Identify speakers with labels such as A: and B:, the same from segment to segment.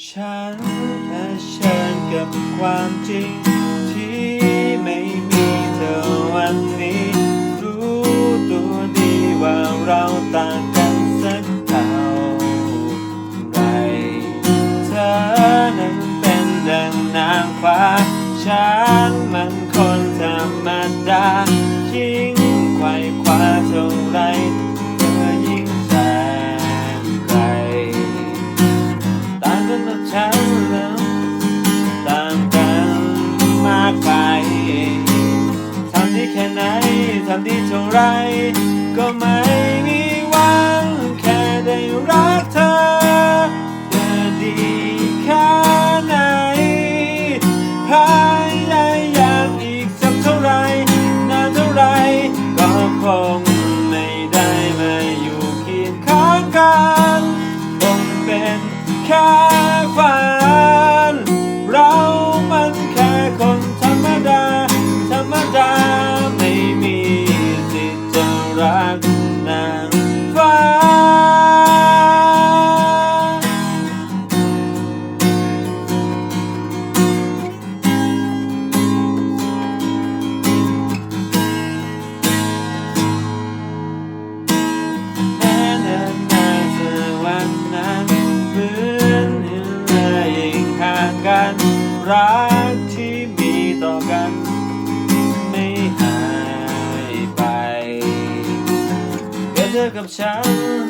A: ฉันเผชิญกับความจริง ไปทำดีแค่ไหนทำดีเท่าไร ก็ไม่มีวัน นางฟ้า แม้นานานสักวันนั้นเหมือนเมื่อยิ่งห่างกันรักที่ กับฉัน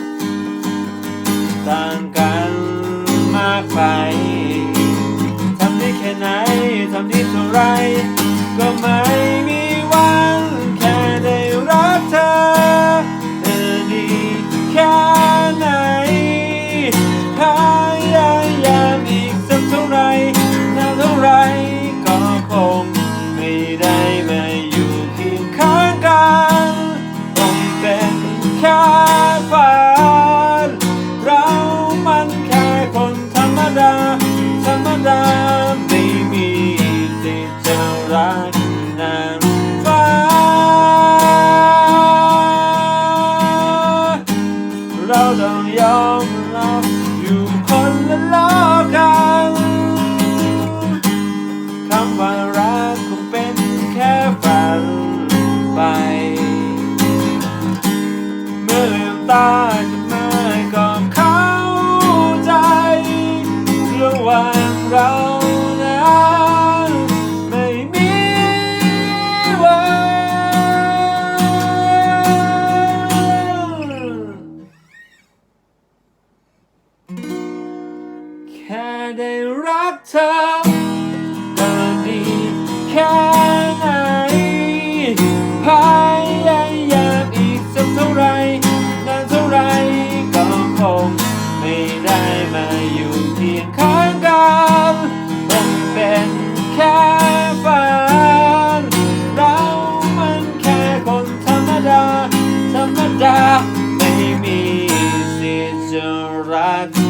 A: ต่างกันมากไป ทำได้แค่ไหน ทำได้เท่าไร ก็ไม่มีวันแค่ได้รักเธอเธอดีแค่ไหน เราต้องยอมรับอยู่คนละโลกกันคำว่ารักคงเป็นแค่ฝันไป เมื่อลืมตาจะ เธอเธอดีแค่ไหนพยายามอีกสักเท่าไรนานเท่าไรก็คงไม่ได้มาอยู่เพียงข้างกันคงเป็นแค่ฝันเรามันแค่คนธรรมดา ธรรมดา ไม่มีสิทธิ์จะรัก